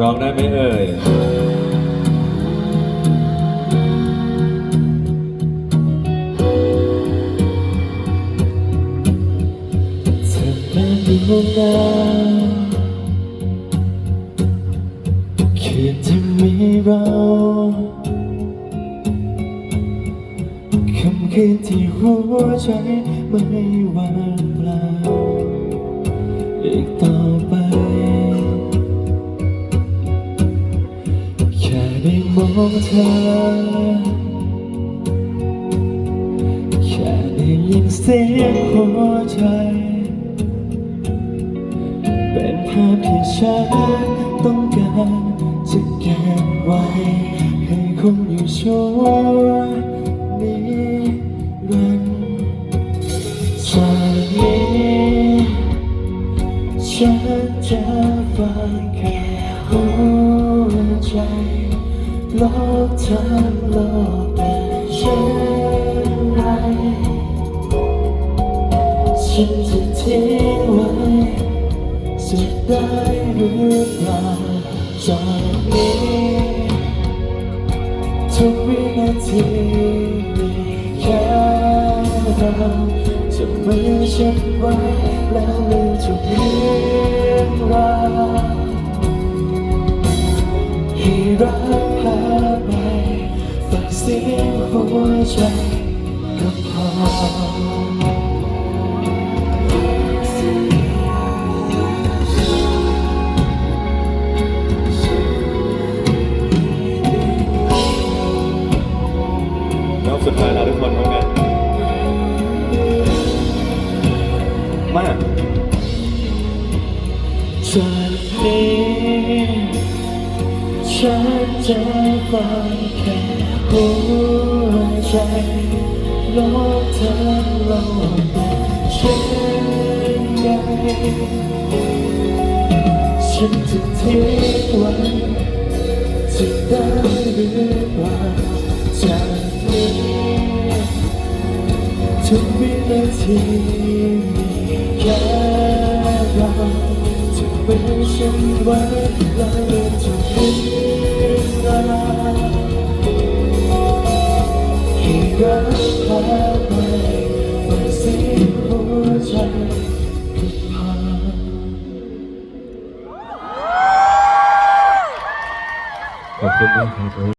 ร้องได้ไหมเอ่ย เธอมาดูแลคืนที่มีเรา คำคืนที่หัวใจไม่ว่างเปล่าอีกต่อไป แค่ได้มองเธอ แค่ได้ยินเสียงหัวใจ เป็นภาพที่ฉันต้องการจะเก็บไว้ให้คงอยู่ชั่ว ฉันจะฟังแค่หัวใจโลกทั้งโลกเป็นเช่นไรฉันจะทิ้งไว้จะได้หรือเปล่าจากนี้ทุกวินาที เราจะไม่ฉันไว้แล้วลืมทุกเรื่องราวให้รักพาไปฝากเสียงหัวใจก็พอ จากนี้ฉันจะฟังแค่หัวใจโลกทั้งโลกเป็นเช่นไรฉันจะทิ้งไว้จะได้หรือเปล่าจากนี้ทุกวินาทีมีแค่า เป็นฉันไว้และจะเป็นเราให้รักพาไปฟังเสียงหัวใจก็พอขอบคุณมากครับ